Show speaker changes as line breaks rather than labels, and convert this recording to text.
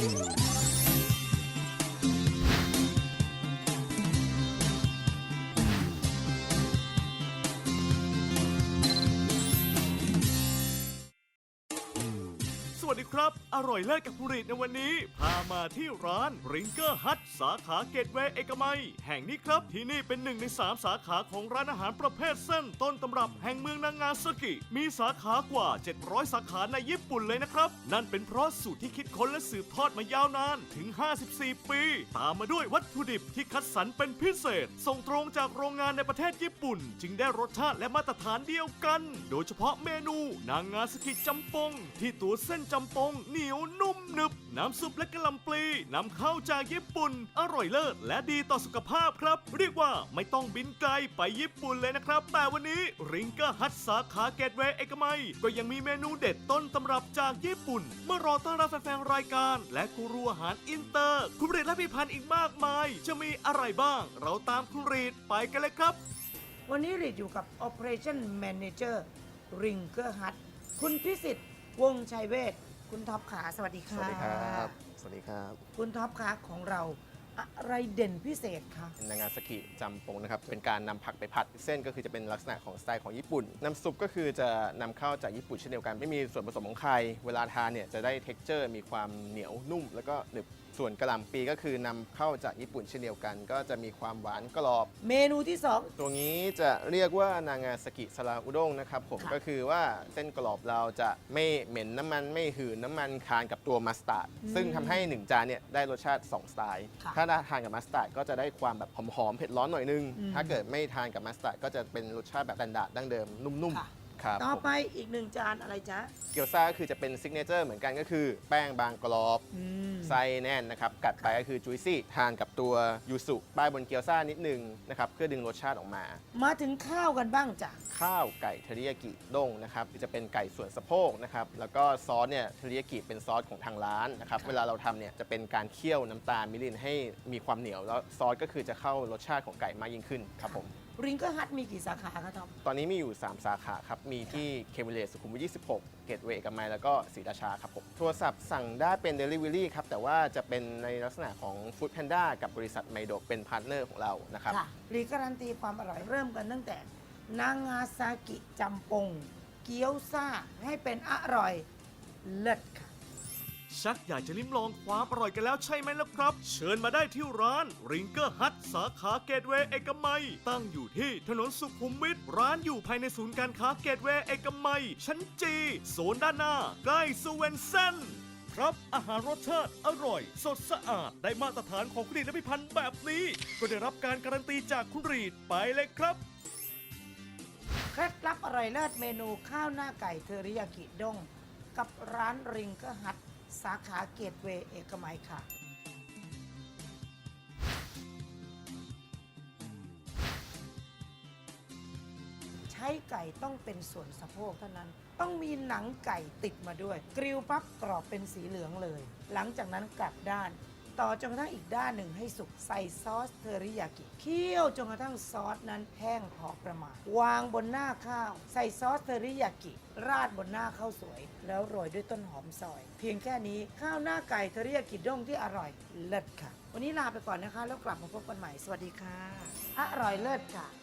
ส วัสดีครับ อร่อยเลิศกับผลิตในวันนี้ พามาที่ร้านริงเกอร์ฮัทสาขาเกตเวย์เอกมัย แห่งนี้ครับ ที่นี่เป็นหนึ่งในสามสาขาของร้านอาหารประเภทเส้น ต้นตำรับแห่งเมืองนางาซากิ มีสาขากว่า 700 สาขาในญี่ปุ่นเลยนะครับ นั่นเป็นเพราะสูตรที่คิดค้นและสืบทอดมายาวนานถึง 54 ปี ตามมาด้วยวัตถุดิบที่คัดสรรเป็นพิเศษ ส่งตรงจากโรงงานในประเทศญี่ปุ่น จึงได้รสชาติและมาตรฐานเดียวกัน โดยเฉพาะเมนูนางงากิจำปง ที่ตัวเส้นจำปงเหนียวนุ่มหนึบ น้ำซุปและกะหล่ำปลีนำเข้าจากญี่ปุ่น อร่อยเลิศและดีต่อสุขภาพครับ เรียกว่าไม่ต้องบินไกลไปญี่ปุ่นเลยนะครับ แต่วันนี้ริงเกอร์ฮัทสาขาเกตเวย์เอกมัย ก็ยังมีเมนูเด็ดต้นตำรับจากญี่ปุ่น เมื่อรอต้อนรับแฟนๆรายการ และกูรูอาหารอินเตอร์ คุณเรศและพี่พันธ์อีกมากมาย จะมีอะไรบ้าง เราตามคุณรีดไปกันเลยครับ
วันนี้รีดอยู่กับ Operation Manager Ringer Hut คุณพิสิทธิ์วงชัยเวท คุณท็อปขาสวัสดี
ส
ค่ะ
วัสดีครับ สวัสดีครับ
คุณท็อปขาของเราอะไรเด่นพิเศษคะ
นางาสกิจำปงนะครับ เป็นการนำผักไปผัดเส้นก็คือจะเป็นลักษณะของสไตล์ของญี่ปุ่น น้ำซุปก็คือจะนำเข้าจากญี่ปุ่นเช่นเดียวกัน ไม่มีส่วนผสมของใครเวลาทานเนี่ยจะได้เท็กเจอร์ มีความเหนียวนุ่ม แล้วก็หนึบ ส่วนกระหล่ำปีก็คือนำเข้าจากญี่ปุ่นเช่นเดียวกัน ก็จะมีความหวานกรอบ
เมนูที่
ตัวนี้จะเรียกว่านางาสกิสลาอุด้งนะครับผม
ค่ะ
ก็คือว่าเส้นกรอบเราจะไม่เหม็นน้ำมันไม่หืนน้ำมันทานกับตัวมัสตาร์ดซึ่งทำให้ 1 จานเนี่ยได้รสชาติ 2 สไตล์
ค่ะ
ถ้าทานกับมัสตาร์ดก็จะได้ความแบบหอมๆเผ็ดร้อนหน่อยนึงถ้าเกิดไม่ทานกับมัสตาร์ดก็จะเป็นรสชาติแบบแตนดาร์ดดั้งเดิมนุ่ม
ค่ะ
ๆ ครับ
2ต่อ
ผม
ไปอีกหนึ่งจานอะไรจ๊ะ
เกี๊ยวซ่าก็คือจะเป็นซิกเนเจอร์เหมือนกันก็คือแป้งบางกรอบ
อืม
ไส้แน่นนะครับ กัดไปก็คือจุยซี่ทานกับตัวยูสุป้ายบนเกี๊ยวซ่านิดนึงนะครับเพื่อดึงรสชาติออกมา
มาถึงข้าวกันบ้างจ้ะ
ข้าวไก่เทริยากิด้งนะครับจะเป็นไก่ส่วนสะโพกนะครับแล้วก็ซอสเนี่ยเทริยากิเป็นซอสของทางร้านนะครับเวลาเราทำเนี่ยจะเป็นการเคี่ยวน้ำตาลมิรินให้มีความเหนียว แล้วซอสก็คือจะเข้ารสชาติของไก่มากยิ่งขึ้นครับผม
ริงเกอร์ฮัทมีกี่สาขาคะท็อป
ตอนนี้มีอยู่ 3 สาขาครับ มีที่เคมิเลสสุขุมวิท 26 เกตเวย์เอกมัยแล้วก็ศรีราชาครับผมโทรศัพท์สั่งได้เป็น Delivery ครับ แต่ว่าจะเป็นในลักษณะของ Food Panda กับบริษัทไมโดเป็นพาร์ทเนอร์ของเรานะครับ
ค่ะรีการันตีความอร่อยเริ่มกันตั้งแต่ นางาซากิจำปง เกี๊ยวซ่าให้เป็นอร่อยเลิศค่ะ
ชักอยากจะลิ้มลองความอร่อยกันแล้วใช่ไหมล่ะครับ เชิญมาได้ที่ร้านริงเกอร์ฮัทสาขาเกตเวย์เอกมัย ตั้งอยู่ที่ถนนสุขุมวิทร้านอยู่ภายในศูนย์การค้าเกตเวย์เอกมัย ชั้นจีโซนด้านหน้า ใกล้สเวนเซนครับอาหารรสชาติอร่อย สดสะอาดได้มาตรฐานของคุณรีดและพิพันธ์แบบนี้ ก็ได้รับการการันตีจากคุณรีดไปเลยครับ
เคล็ดลับอร่อยเลิศเมนูข้าวหน้าไก่เทอริยากิด้ง กับร้านริงเกอร์ฮัท สาขาเกตเวย์เอกมัยค่ะ ใช้ไก่ต้องเป็นส่วนสะโพกเท่านั้น ต้องมีหนังไก่ติดมาด้วย กริลปั๊บกรอบเป็นสีเหลืองเลย หลังจากนั้นกลับด้าน ต่อจนกระทั่งอีกด้านหนึ่งให้สุกใส่ซอสเทอริยากิเคี่ยวจนกระทั่งซอสนั้นแห้งพอประมาณ วางบนหน้าข้าว ใส่ซอสเทอริยากิ ราดบนหน้าข้าวสวย แล้วโรยด้วยต้นหอมซอย เพียงแค่นี้ข้าวหน้าไก่เทอริยากิด้งที่อร่อยเลิศค่ะ วันนี้ลาไปก่อนนะคะ แล้วกลับมาพบกันใหม่สวัสดีค่ะ อร่อยเลิศค่ะ